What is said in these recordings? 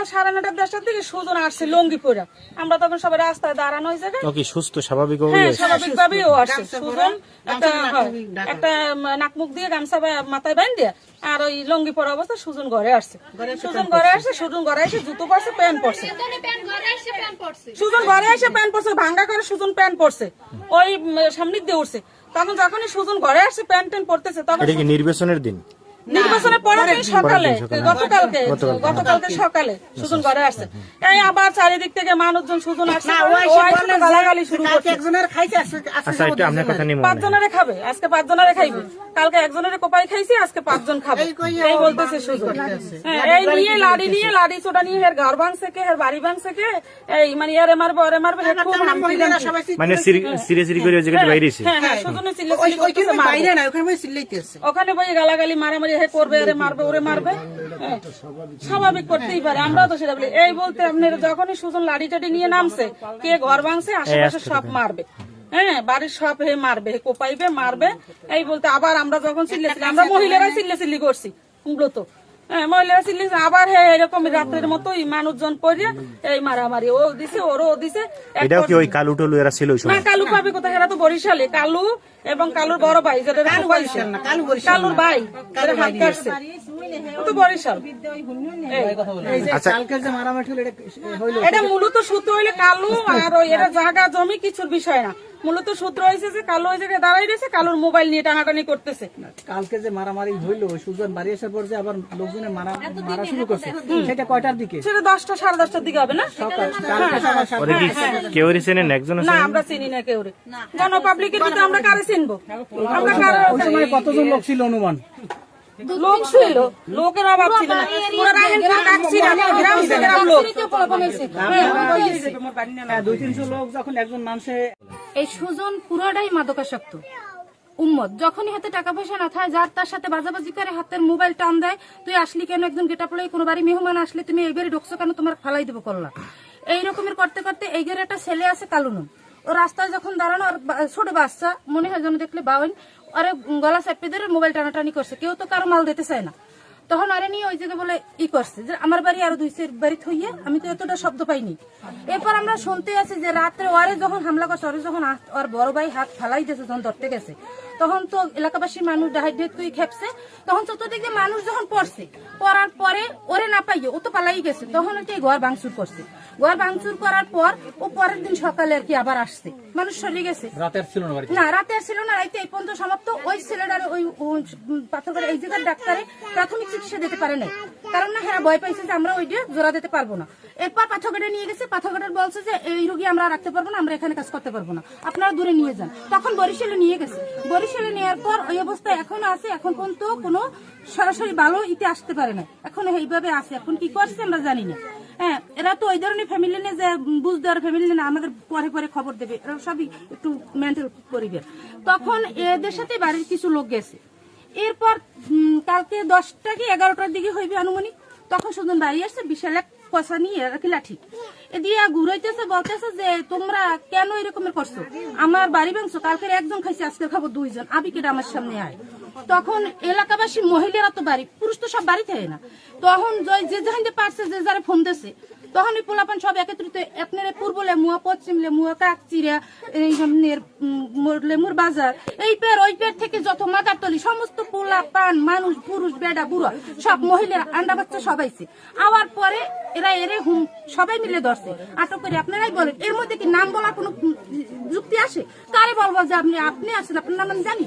সকাল সাড়ে নটার দশটার দিকে সুজন আসছে লঙ্গি পরে। আমরা তখন সবাই রাস্তায় দাঁড়ানো হয়েছে কি সুস্থ স্বাভাবিক হ্যাঁ ও আসছে। সুজন একটা নাক মুখ দিয়ে। গামছা মাথায় বান দিয়ে আর ওই লঙ্গি পরা অবস্থা সুজন ঘরে আসছে। সুজন ঘরে আসছে সুজন ঘরে এসে জুতো পরছে প্যান্ট পরছে। সুজন ঘরে এসে প্যান্ট পরছে ভাঙ্গা করে সুজন প্যান্ট পরছে। ওই সামনের দিয়ে উঠছে। তখন যখনই সুজন ঘরে আসছে প্যান্ট ট্যান্ট পরতেছে তখন নির্বাচনের দিন? নির্বাচনের পরের দিন সকালে গতকালকে গতকালকে। সকালে সুজন ঘরে আসছে। এই আবার চারিদিক থেকে মানুষজন সুজন আসছে। ও আইসে তো গালাগালি শুরু করছে। একজনের আচ্ছা একটু আপনার কথা নিয়ে পাঁচ জনেরে খাবে? আজকে পাঁচ খাইবে? কালকে একজনের কোপাই খাইছি আজকে পাঁচজন খাবে। এই বলতেছে সুজন। হ্যাঁ, এই নিয়ে লাড়ি নিয়ে লাড়ি ছোটা নিয়ে হের ঘর ভাঙছে কে হের বাড়ি ভাঙছে কে এই মানে এরে মারবে ওরে মারবে খুব মানে সিরি সিরি করে ওই জায়গায় বাইরেছি হ্যাঁ হ্যাঁ সুজনে ওখানে বই গালাগালি মারামারি হে করবে আরে মারবে ওরে মারবে? হ্যাঁ, স্বাভাবিক করতেই পারে আমরাও তো সেটা বলি। এই বলতে আপনার যখনই সুজন লাড়ি টাড়ি নিয়ে নামছে কে ঘর ভাঙছে আশেপাশে সব মারবে। হ্যাঁ বাড়ির সব হে মারবে কোপাইবে মারবে। এই বলতে আবার আমরা যখন চিল্লেছিলাম আমরা মহিলারা চিল্লে চিল্লি করছি মূলত মহিলারা চিল্লি আবার হে এরকম রাত্রের মতোই মানুষজন পড়ে এই মারামারি। ও দিছে ওরও ও দিছে এটাও কি ওই কালু টলু এরা ছিল না কালু পাবে কোথায়? এরা তো বরিশালে। কালু এবং কালুর বড় ভাই যেটা কালু বরিশাল না, কালু বরিশাল কালুর ভাই হাত কাটছে ও তো বরিশাল। এই, এই যে কালকে যে মারামারি হলো এটা মূলত সূত্র হইলে কালু আর ওই জায়গা জমি কিছুর বিষয় না। মূলত সূত্র হয়েছে যে কালু ওই জায়গায় দাঁড়াই রয়েছে কালুর মোবাইল নিয়ে টানাটানি করতেছে। কালকে যে মারামারি হইল সুজন বাড়ি আসার পর যে আবার লোকজনে মারা মারা শুরু করছে। সেটা কয়টার দিকে? সেটা দশটা সাড়ে দশটার দিকে হবে না? সকাল কালকে সকাল সাতটা। ওরা কি কেউ চেনেন একজন না আমরা চিনি না কেউ রে পাবলিকের ভিতরে আমরা কারে চিনবো? আমরা কতজন লোক ছিল অনুমান? লোক ছিল। লোকের অভাব ছিল না। পুরো রাহেনপুর কাকছিল গ্রাম থেকে গ্রাম লোক। হ্যাঁ, দুই তিনশো লোক যখন একজন মানুষে এই সুজন পুরোটাই মাদকাসক্ত। উম্মত যখনই হাতে টাকা পয়সা না থাকে যার তার সাথে বাজাবাজি করে হাতের মোবাইল টান দেয় তুই আসলি কেন একজন গেটা পড়ে কোনো বাড়ি মেহমান আসলে তুমি এই বাড়ি ঢুকছো কেন? তোমার ফালাই দেবো করলা। এই রকমের করতে করতে এই ঘরে একটা ছেলে আছে কালুনু। ও রাস্তায় যখন দাঁড়ানো ছোট বাচ্চা মনে হয় যেন দেখলে বাউন আরে গলা চাপে ধরে মোবাইল টানাটানি করছে। কেউ তো কারও মাল দিতে চায় না। তখন আরে নিয়ে ওই জায়গায় বলে ই করছে যে আমার বাড়ি আরও দুই সের বাড়ি থইয়ে আমি তো এতটা শব্দ পাইনি। এরপর আমরা শুনতে আছি যে রাত্রে ওরে যখন হামলা করছে ওরে যখন ওর বড় ভাই হাত ফালাই দিয়েছে, যখন ধরতে গেছে, তখন তো এলাকাবাসীর মানুষ ডাহাই ডেট তুই খেপছে। তখন চতুর্দিকে মানুষ যখন পড়ছে, পড়ার পরে ওরে না পাইয়ে ও তো পালাই গেছে। তখন কি ঘর ভাঙচুর করছে। ঘর ভাঙচুর করার পর ও পরের দিন সকালে আর কি আবার আসছে। মানুষ সরে গেছে। রাতের ছিল না না রাতে আর ছিল না রাইতে এই পর্যন্ত সমাপ্ত। ওই ছেলেটার ওই পাথর এই জায়গার ডাক্তারে প্রাথমিক চিকিৎসা দিতে পারে নাই। কারণ না হ্যাঁ ভয় পাইছে যে আমরা ওই দিয়ে জোড়া দিতে পারব না। এরপর পাথরঘাটে নিয়ে গেছে। পাথরঘাটের বলছে যে এই রোগী আমরা রাখতে পারব না আমরা এখানে কাজ করতে পারব না। আপনারা দূরে নিয়ে যান। তখন বরিশালে নিয়ে গেছে। বরিশালে নেওয়ার পর ওই অবস্থায় এখন আছে। এখন পর্যন্ত কোনো সরাসরি ভালো ইতে আসতে পারে না এখন এইভাবে আছে। এখন কি করছে আমরা জানি না। হ্যাঁ এরা তো ওই ধরনের ফ্যামিলি নিয়ে যে বুঝ দেওয়ার ফ্যামিলি না, আমাদের পরে পরে খবর দেবে। এরা সবই একটু মেন্টাল পরিবেশ। তখন এদের সাথে বাড়ির কিছু লোক গেছে। এরপর কালকে দশটা কি এগারোটার দিকে হইবে আনুমানিক, তখন সুজন বাড়ি আসছে, বিশাল এক নিয়ে লাঠি ঘুরাইতেছে, বলতেছে যে তোমরা কেন এরকমের করছ? আমার বাড়ি ভাঙছো, কালকে একজন খাইছে, আজকে খাব দুইজন। আবিকের আমার সামনে আয়। তখন এলাকাবাসী, মহিলারা তো বাড়ি, পুরুষ তো সব বাড়ি থাকে না। তখন যে যেখানে পারছে যে যারা ফোন দিয়েছে তখন ওই পোলাপান সব একত্রিত আপনার পূর্ব লেমুয়া পশ্চিম লেমুয়া কাকচিরা এই উম, মোর- বাজার। এই পের ওই পের থেকে যত মাদারতলি সমস্ত পোলা পান মানুষ পুরুষ বেডা বুড়া সব মহিলা আন্ডা বাচ্চা সবাইছে আওয়ার পরে এরা এরে হুম সবাই মিলে ধরছে। আটক করে আপনারাই বলেন এর মধ্যে কি নাম বলার কোনো যুক্তি আসে? কারে বলব যে আপনি আপনি আসেন আপনার নাম আমি জানি?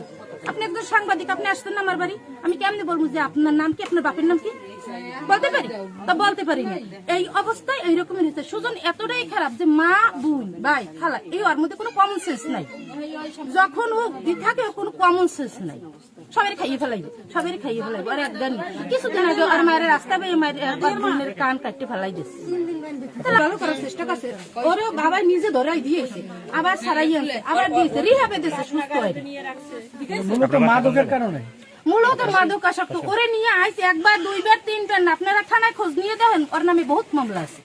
আপনি একজন সাংবাদিক, আপনি আসতেন না আমার বাড়ি? আমি কেমনে বলব যে আপনার নাম কি, আপনার বাপের নাম কি? বলতে পারি? তা বলতে পারি না। এই অবস্থায় এই রকমই হয়েছে। সুজন এতটাই খারাপ যে মা, বোন, ভাই, খালা, এই ওর মধ্যে কোনো কমন সেন্স নাই। যখন ও থাকে কোনো কমন সেন্স নাই। সবাই খাইয়ে ফেলাইবে সবাই খাইয়ে ফেলাইবে। আর একদিন কিছুদিন আগে আর মায়ের রাস্তা বেয়ে মায়ের কান কাটতে ফেলাই দিচ্ছে ভালো করার চেষ্টা করছে। ওরে বাবা নিজে ধরাই দিয়েছে আবার সারাই আনছে আবার দিয়েছে রিহাবে দিয়েছে সুস্থ মূলত মাদকের কারণে। মূলত মাদকাসক্ত ওরে নিয়ে আইছে একবার দুইবার তিনবার আপনারা থানায় খোঁজ নিয়ে দেখেন ওর নামে বহুত মামলা আছে।